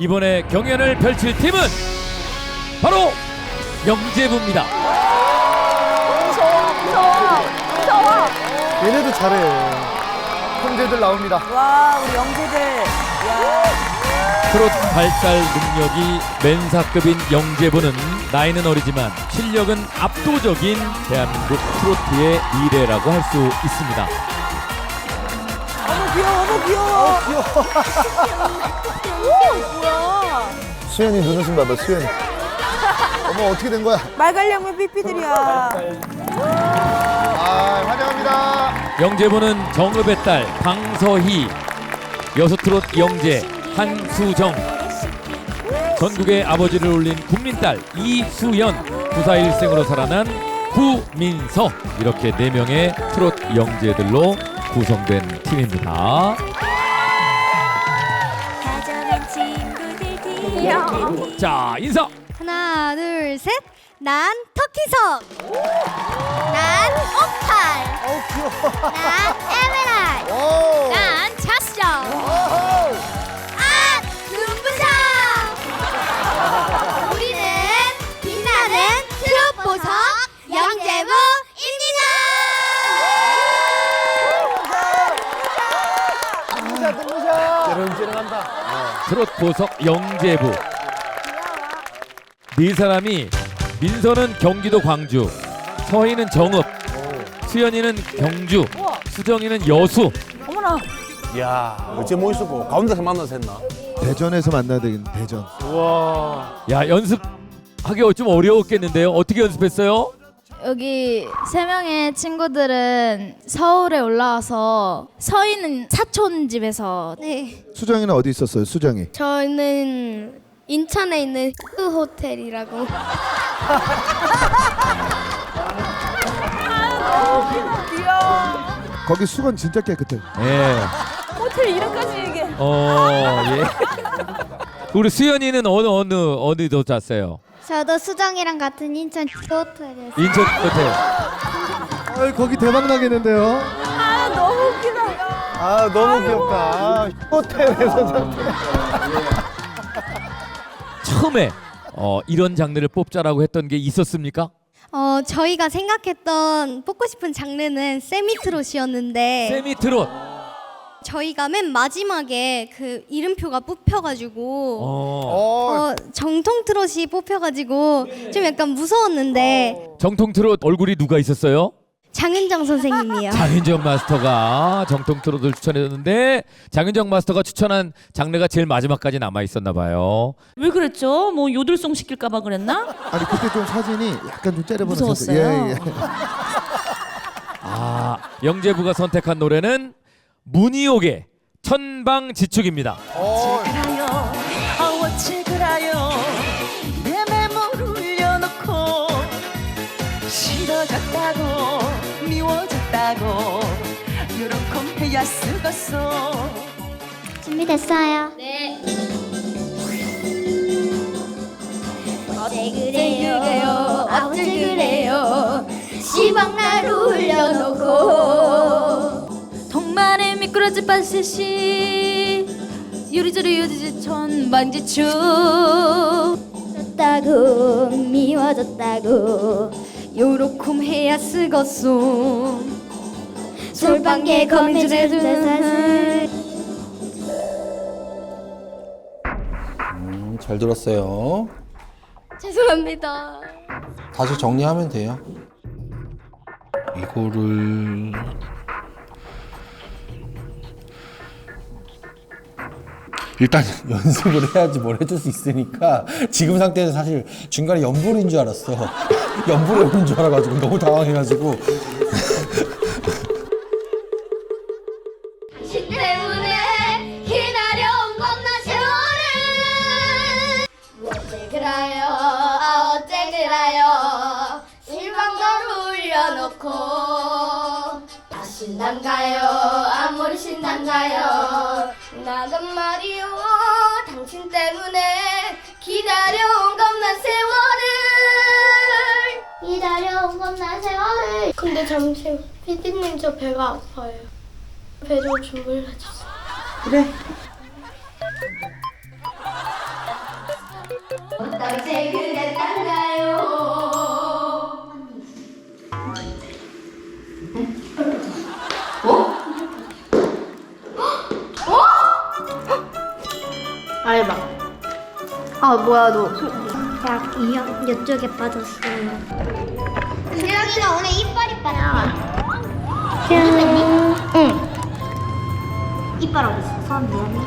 이번에 경연을 펼칠 팀은 바로 영재부입니다. 무서워, 무서워, 무서워. 얘네도 잘해. 형제들 나옵니다. 와, 우리 영재들. 야, 트롯 발달 능력이 맨사급인 영재부는 나이는 어리지만 실력은 압도적인 대한민국 트로트의 미래라고 할 수 있습니다. 너무 귀여워. 뭐야? 수현이 눈웃음 봐봐, 수현이. 어머, 어떻게 된 거야? 말갈량면 삐삐들이야. 아, 환영합니다. 영재부는 정읍의 딸 방서희, 여수 트롯 영재 한수정, 전국의 아버지를 올린 국민 딸 이수연, 구사 일생으로 살아난 구민서 이렇게 네 명의 트롯 영재들로 구성된 팀입니다. 자 인사. 하나 둘 셋. 난 터키석. 난 오팔. 귀여워. 난 에메랄드. 오! 난 자스 트롯 보석 영재부. 네 사람이 민서는 경기도 광주, 서희는 정읍, 수연이는 경주, 수정이는 여수. 어머나. 이야 어째 멋있었고 가운데서 만나서 했나? 대전에서 만나야 되겠네, 대전. 우와 야 연습하기 좀 어려웠겠는데요. 어떻게 연습했어요? 여기 세 명의 친구들은 서울에 올라와서 서희는 사촌 집에서 네. 수정이는 어디 있었어요, 수정이? 저는 인천에 있는 그 호텔이라고. 거기 수건 진짜 깨끗해. 예. 호텔 이름까지 얘기해. 어 예. 우리 수연이는 어느 어느 어디도 잤어요? 저도 수정이랑 같은 인천 호텔에서. 인천 호텔. 아, 거기 대박 나겠는데요? 아, 너무 웃기다. 아, 너무 귀엽다. 아, 호텔에서 잤대. 처음에 어, 이런 장르를 뽑자라고 했던 게 있었습니까? 어, 저희가 생각했던 뽑고 싶은 장르는 세미트롯이었는데 세미 트롯. 저희가 맨 마지막에 그 이름표가 뽑혀가지고 어. 어, 어, 정통 트롯이 뽑혀가지고 좀 약간 무서웠는데 정통 트롯 얼굴이 누가 있었어요? 장윤정 선생님이요. 장윤정 마스터가 정통 트롯을 추천했는데 장윤정 마스터가 추천한 장르가 제일 마지막까지 남아 있었나 봐요. 왜 그랬죠? 뭐 요들송 시킬까봐 그랬나? 아니, 그때 좀 사진이 약간 좀 째려보는 무서웠어요. 예, 예. 아 영재부가 선택한 노래는 문희옥의 천방지축입니다. 어, 그라요, 어찌 그라요, 내 맴을 울려놓고 싫어졌다고 미워졌다고 요렇게 해야 쓰겠어. 준비됐어요? 네. 어째 그래요? 어째 그래요? 시방날 울려놓고 동만의 미꾸라지 빠셋이 요리조리 요리지 천방지축 졌다고 미워졌다고. 요렇게 해야 쓰겄소. 솔방개 거미줄에 둔 사슬 음, 잘 들었어요. 죄송합니다. 다시 정리하면 돼요. 이거를 일단 연습을 해야지 뭘 해줄 수 있으니까 지금 상태에서 사실 중간에 연불인 줄 알았어. 연불이 오는 줄 알아가지고 너무 당황해가지고 신난가요 나은 말이요 당신 때문에 기다려온 것만 세월을. 기다려온 것만 세월을. 근데 잠시 피디님 저 배가 아파요. 배 좀 주물러줘 그래. 어떤 제 그대 땅가 아 뭐야 너? 약 이형 이쪽에 빠졌어요. 유진이가 오늘 이빨 이빨이야. 응. 이빨 어디 있어? 선 미안해.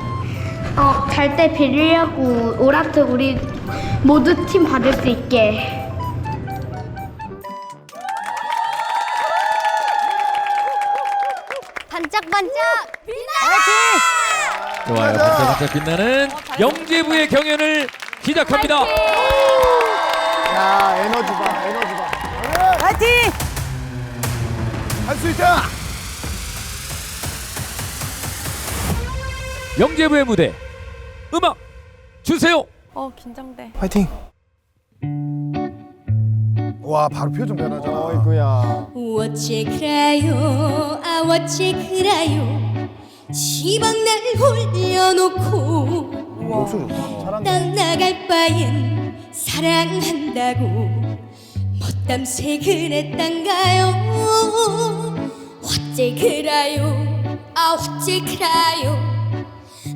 어, 잘 때 빌리려고 오라트 우리 모두 팀 받을 수 있게. 반짝반짝. 좋아요. 반짝반짝 빛나는 영재부의 경연을 시작합니다. 야 에너지 봐 에너지 봐. 파이팅! 할 수 있다! 영재부의 무대. 음악 주세요. 파이팅! 와 바로 표정 변하잖아. 어이구야. 어째 그래요 아 어째 그래요. 시방 날 올려놓고 목소리 좋다. 잘한다 땅 나갈 바엔 사랑한다고. 못담새 그랬단가요? 어째 그래요? 아 어째 그래요?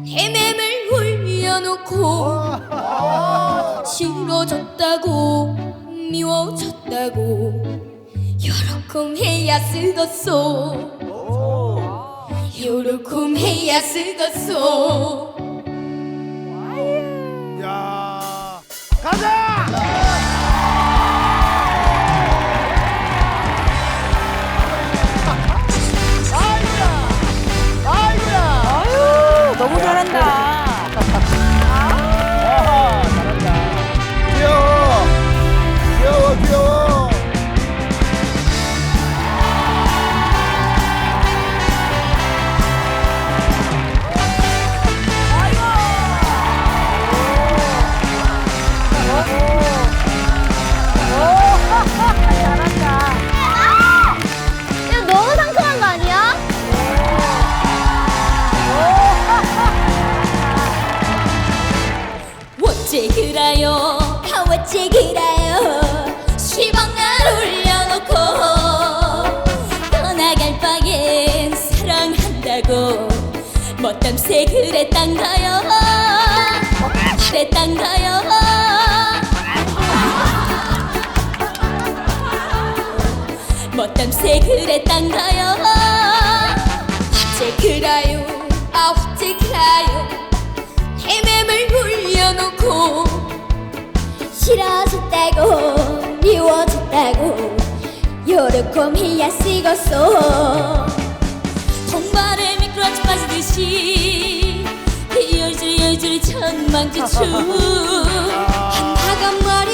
내 맴을 올려놓고 싫어졌다고 미워졌다고. 요렇게 해야 쓰겄소. 요렇게 해야 쓰겄소 잘한다. 아 어째 그래요. 시방날 올려놓고 떠나갈 바엔 사랑한다고. 못담새 그랬단가요. 그랬단가요. 못담새 그랬단가요. 어째 그래요 아 어째 그래요. 헤매을 올려놓고 싫어졌다고 미워졌다고 요렇게 해야 쓰겄소 통발에 미끄러져 빠지듯이 요리조리 요리조리 천망지추 한나간 말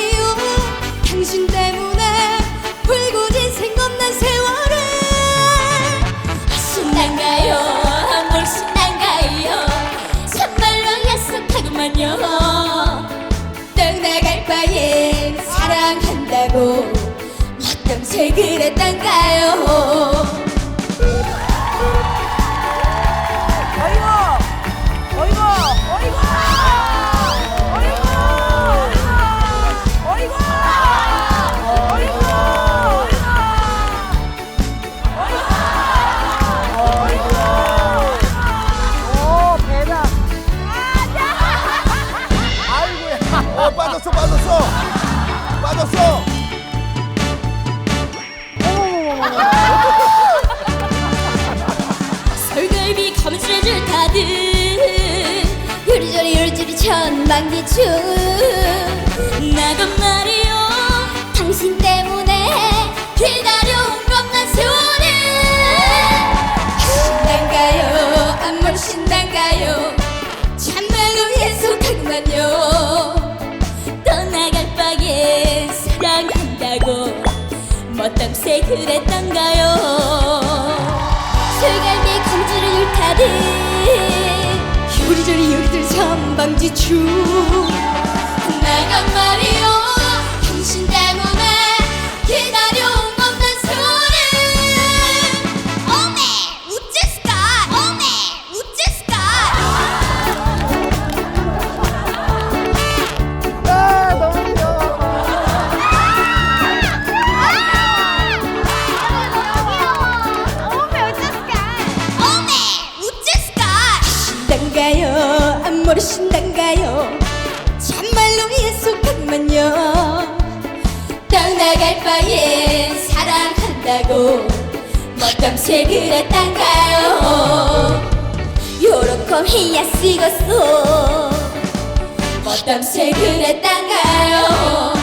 빠졌어. 빠졌어. 설갈비 감술해줄 다들 요리조리 요리조리 천방지축 말 방지축 나간 말 어쩜새 그랬단가요? 요렇게 해야 쓰겠소 어쩜새 그랬단가요?